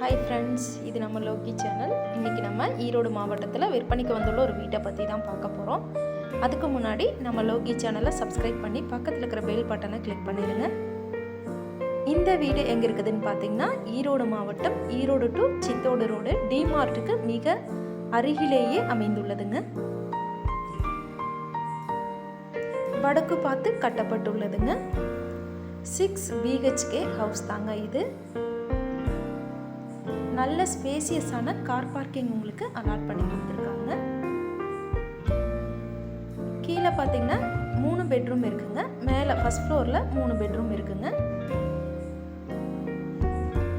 Hi friends இது நம்ம Loki channel. இன்றைக்கி நம்ம ஈரோடு மாவட்டத்தில் விற்பனைக்கு வந்துள்ள ஒரு வீட்டை பற்றி தான் பார்க்க போகிறோம் அதுக்கு முன்னாடி நம்ம லோக்கி சேனலை சப்ஸ்கிரைப் பண்ணி பக்கத்தில் இருக்கிற பெல் பட்டனை கிளிக் பண்ணிடுங்க. இந்த வீடு எங்கே இருக்குதுன்னு பார்த்தீங்கன்னா ஈரோடு மாவட்டம் ஈரோடு டு சித்தோடு ரோடு டிமார்ட்டுக்கு மிக அருகிலேயே அமைந்துள்ளதுங்க. வடக்கு பார்த்து கட்டப்பட்டுள்ளதுங்க. சிக்ஸ் பிஹெச்கே ஹவுஸ் தாங்க இது. நல்ல ஸ்பேசியஸான கார் பார்க்கிங் உங்களுக்கு அலாட் பண்ணி கொடுத்துருக்காங்க. கீழே பார்த்தீங்கன்னா மூணு பெட்ரூம் இருக்குங்க. மேலே ஃபஸ்ட் ஃப்ளோரில் மூணு பெட்ரூம் இருக்குங்க.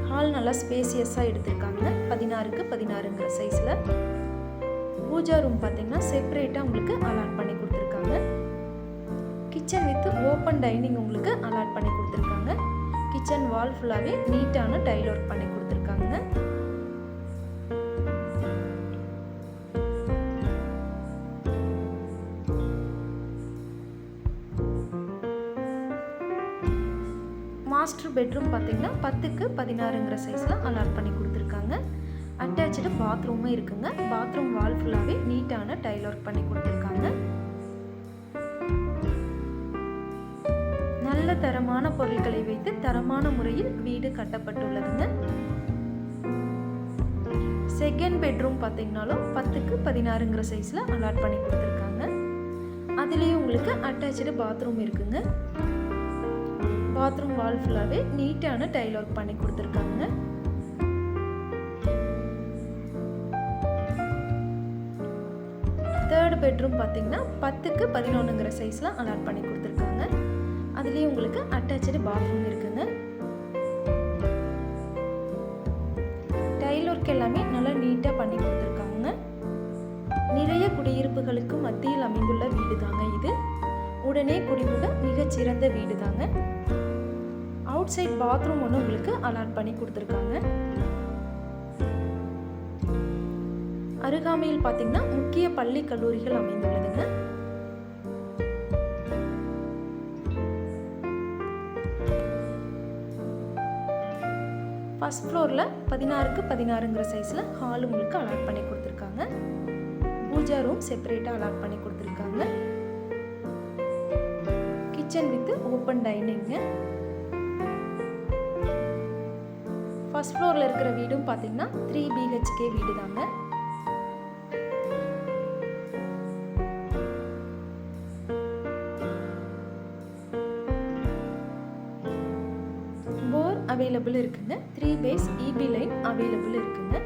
ஹால் நல்லா ஸ்பேசியஸாக எடுத்திருக்காங்க. பதினாறுக்கு பதினாறுங்கிற சைஸில் பூஜா ரூம் பார்த்தீங்கன்னா செப்பரேட்டாக உங்களுக்கு அலாட் பண்ணி கொடுத்துருக்காங்க. கிச்சன் வித் ஓப்பன் டைனிங் உங்களுக்கு அலாட் பண்ணி கொடுத்துருக்காங்க. கிச்சன் வால் ஃபுல்லாகவே நீட்டான டைல் ஒர்க் பண்ணி கொடுத்துருக்காங்க. மாஸ்டர் பெட்ரூம் பார்த்தீங்கன்னா பத்துக்கு பதினாறுங்கிற சைஸில் அலாட் பண்ணி கொடுத்துருக்காங்க. அட்டாச்சு பாத்ரூமும் இருக்குங்க. பாத்ரூம் வால் ஃபுல்லாகவே நீட்டான டைல் ஒர்க் பண்ணி கொடுத்துருக்காங்க. நல்ல தரமான பொருட்களை வைத்து தரமான முறையில் வீடு கட்டப்பட்டுள்ளதுங்க. செகண்ட் பெட்ரூம் பார்த்தீங்கனாலும் பத்துக்கு பதினாறுங்கிற சைஸில் அலாட் பண்ணி கொடுத்துருக்காங்க. அதுலேயும் உங்களுக்கு அட்டாச்சு பாத்ரூம் இருக்குங்க. பாத்ரூம் வால் ஃபுல்லாகவே நீட்டான டைல் ஒர்க் பண்ணி கொடுத்துருக்காங்க. தேர்ட் பெட்ரூம் பார்த்தீங்கன்னா பத்துக்கு பதினொன்றுங்கிற சைஸில் அலாட் பண்ணி கொடுத்துருக்காங்க. அதுலேயும் உங்களுக்கு அட்டாச்சு பாத்ரூம் இருக்குங்க. டைல் ஒர்க் எல்லாமே நல்லா நீட்டாக பண்ணி கொடுத்துருக்காங்க. நிறைய குடியிருப்புகளுக்கு மத்தியில் அமைந்துள்ள வீடு தாங்க இது. உடனே குடிபுக மிகச்சிறந்த வீடு தாங்க அவுட் சைட் பாத்ரூம் ஒன்று உங்களுக்கு அலாட் பண்ணி கொடுத்துருக்காங்க. அருகாமையில் பார்த்தீங்கன்னா முக்கிய பள்ளி கல்லூரிகள் அமைந்துள்ளதுங்க. ஃபஸ்ட் ஃப்ளோரில் பதினாறுக்கு பதினாறுங்கிற சைஸில் ஹால் உங்களுக்கு அலாட் பண்ணி கொடுத்துருக்காங்க. பூஜா ரூம் செப்பரேட்டாக அலாட் பண்ணி கொடுத்துருக்காங்க. Kitchen with open dining first ஃப்ளோரில் இருக்கிற வீடும் பார்த்தீங்கன்னா த்ரீ பிஹெச்கே வீடு தாங்க. போர் அவைலபிள் இருக்குங்க. Three phase EB line available இருக்குங்க.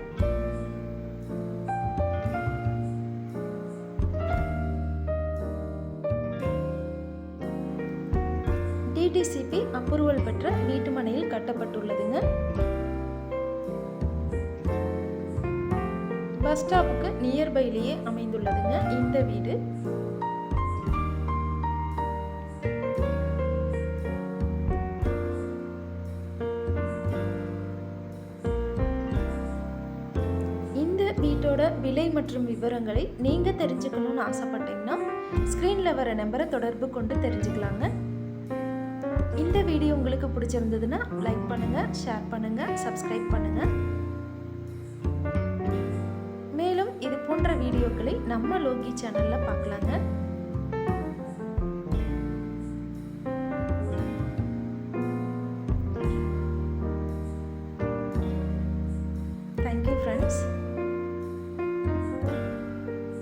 டிடிசிபி அப்ரூவல் பெற்ற வீட்டு மனையில் கட்டப்பட்டுள்ளதுங்க. பஸ் ஸ்டாப்புக்கு நியர்பைலேயே அமைந்துள்ளதுங்க. இந்த வீடு. இந்த வீட்டோட விலை மற்றும் விவரங்களை நீங்கள் தெரிஞ்சுக்கணும்னு ஆசைப்பட்டீங்கன்னா ஸ்க்ரீனில் வர நம்பரை தொடர்பு கொண்டு தெரிஞ்சுக்கலாங்க. இந்த வீடியோ உங்களுக்கு பிடிச்சிருந்ததுன்னா லைக் பண்ணுங்கள் ஷேர் பண்ணுங்கள் சப்ஸ்கிரைப் பண்ணுங்கள் போன்ற வீடியோக்களை நம்ம லோகி சேனலில் பார்க்கலாங்க.